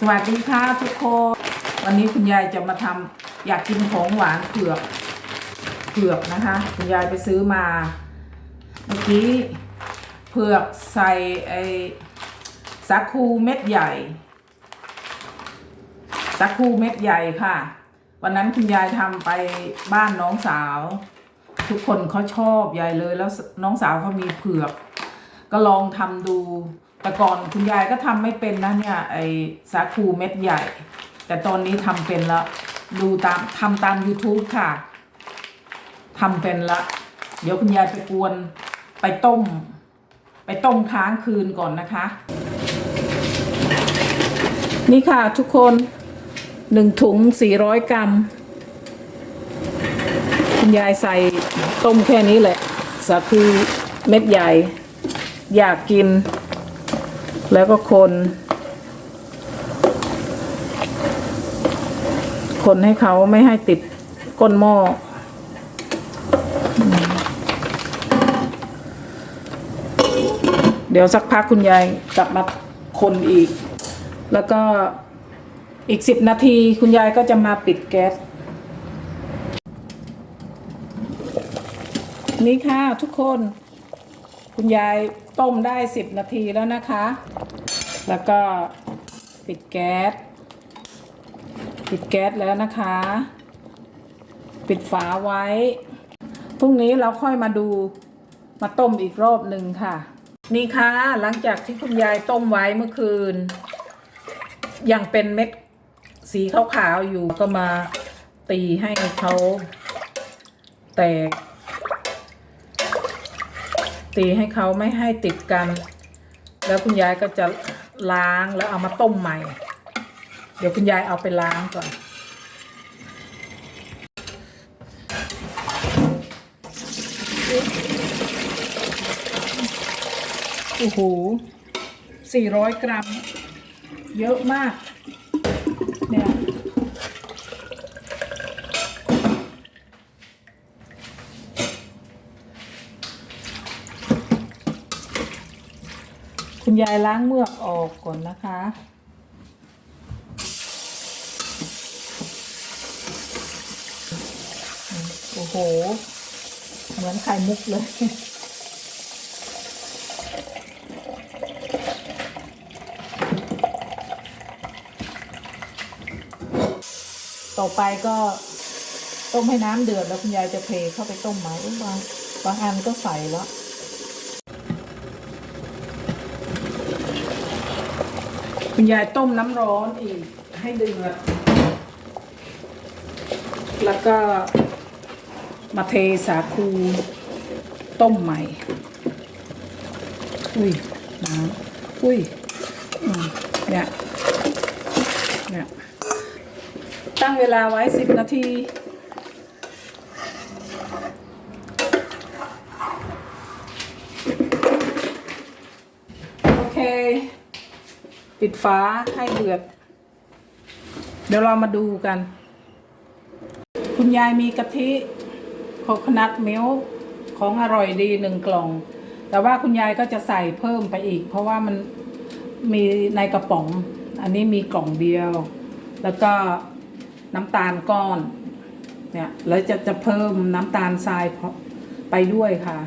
สวัสดีค่ะทุกคน วันนี้คุณยายจะมาทำอยากกินของหวานเผือกเผือกนะคะ คุณยายไปซื้อมา เมื่อกี้เผือกใส่ไอสาคูเม็ดใหญ่สาคูเม็ดใหญ่ค่ะ วันนั้นคุณยายทำไปบ้านน้องสาว ทุกคนเขาชอบใหญ่เลยแล้วน้องสาวเขามีเผือก ก็ลองทำดู แต่ก่อนคุณยายก็ทำไม่เป็นนะเนี่ยไอสาคูเม็ดใหญ่ แต่ตอนนี้ทำเป็นแล้วดูตามทำตาม YouTube ค่ะทำเป็นละ เดี๋ยวคุณยายไปกวนไปต้ม ไปต้มค้างคืนก่อนนะคะ นี่ค่ะทุกคนหนึ่งถุงสี่ร้อยกรัม คุณยายใส่ต้มแค่นี้แหละสาคูเม็ดใหญ่ อยากกิน แล้วก็คน คนให้เขาไม่ให้ติดก้นหม้อเดี๋ยวสักพักคุณยายกลับมาคนอีก แล้วก็อีกสิบนาทีคุณยายก็จะมาปิดแก๊ส นี่ค่ะทุกคน คุณยายต้มได้สิบนาทีแล้วนะคะ แล้วก็ปิดแก๊ส ปิดแก๊สแล้วนะคะ ปิดฝาไว้ พรุ่งนี้เราค่อยมาดูมาต้มอีกรอบหนึ่งค่ะ นี่ค่ะ หลังจากที่คุณยายต้มไว้เมื่อคืน ยังเป็นเม็ดสีขาวๆอยู่ก็มาตีให้เขาแตก ตีให้เขาไม่ให้ติดกัน แล้วคุณยายก็จะล้างแล้วเอามาต้มใหม่ เดี๋ยวคุณยายเอาไปล้างก่อนโอ้โหสี่ร้อยกรัม เยอะมาก เนี่ย คุณยายล้างเมือกออกก่อนนะคะ โอ้โห เหมือนไข่มุกเลยต่อไปก็ต้มให้น้ำเดือดแล้วคุณยายจะเทเข้าไปต้มไหมบางบางอันก็ใส่แล้ว คุณยายต้มน้ำร้อนอีก ให้เดือด แล้วก็มาเทสาคูต้มใหม่ อุ้ยน้ำอุ้ยเนี่ย เนี่ย ตั้งเวลาไว้สิบนาที โอเค ปิดฝาให้เดือด เดี๋ยวเรามาดูกัน คุณยายมีกะทิโคคนัทมิลของอร่อยดีหนึ่งกล่อง แต่ว่าคุณยายก็จะใส่เพิ่มไปอีก เพราะว่ามันมีในกระป๋อง อันนี้มีกล่องเดียว แล้วก็น้ำตาลก้อน เนี่ยแล้วจะจะเพิ่มน้ำตาลทรายไปด้วยค่ะ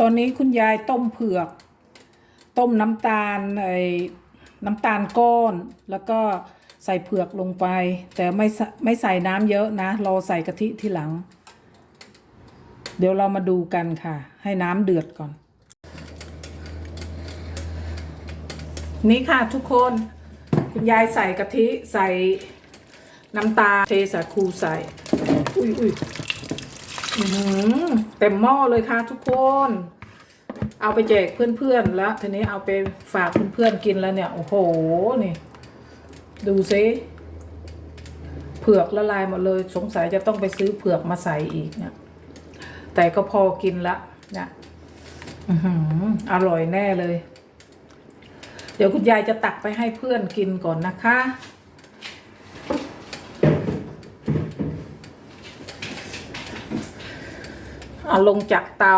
ตอนนี้คุณยายต้มเผือก ต้มน้ำตาลไอ้น้ำตาลก้อนแล้วก็ใส่เผือกลงไป แต่ไม่ไม่ใส่น้ำเยอะนะรอใส่กะทิทีหลัง เดี๋ยวเรามาดูกันค่ะ ให้น้ำเดือดก่อน นี่ค่ะทุกคนคุณยายใส่กะทิใส่น้ำตาลเทสาคูใส่ อุ้ยอุ้ยเต็มหม้อเลยค่ะทุกคน เอาไปแจกเพื่อนๆแล้วทีนี้เอาไปฝากเพื่อนๆกินแล้วเนี่ย โอ้โหนี่ ดูซิเผือกละลายหมดเลยสงสัยจะต้องไปซื้อเผือกมาใส่อีกเนี่ย แต่ก็พอกินละเนี่ยอืออร่อยแน่เลย เดี๋ยวคุณยายจะตักไปให้เพื่อนกินก่อนนะคะเอาลงจากเตา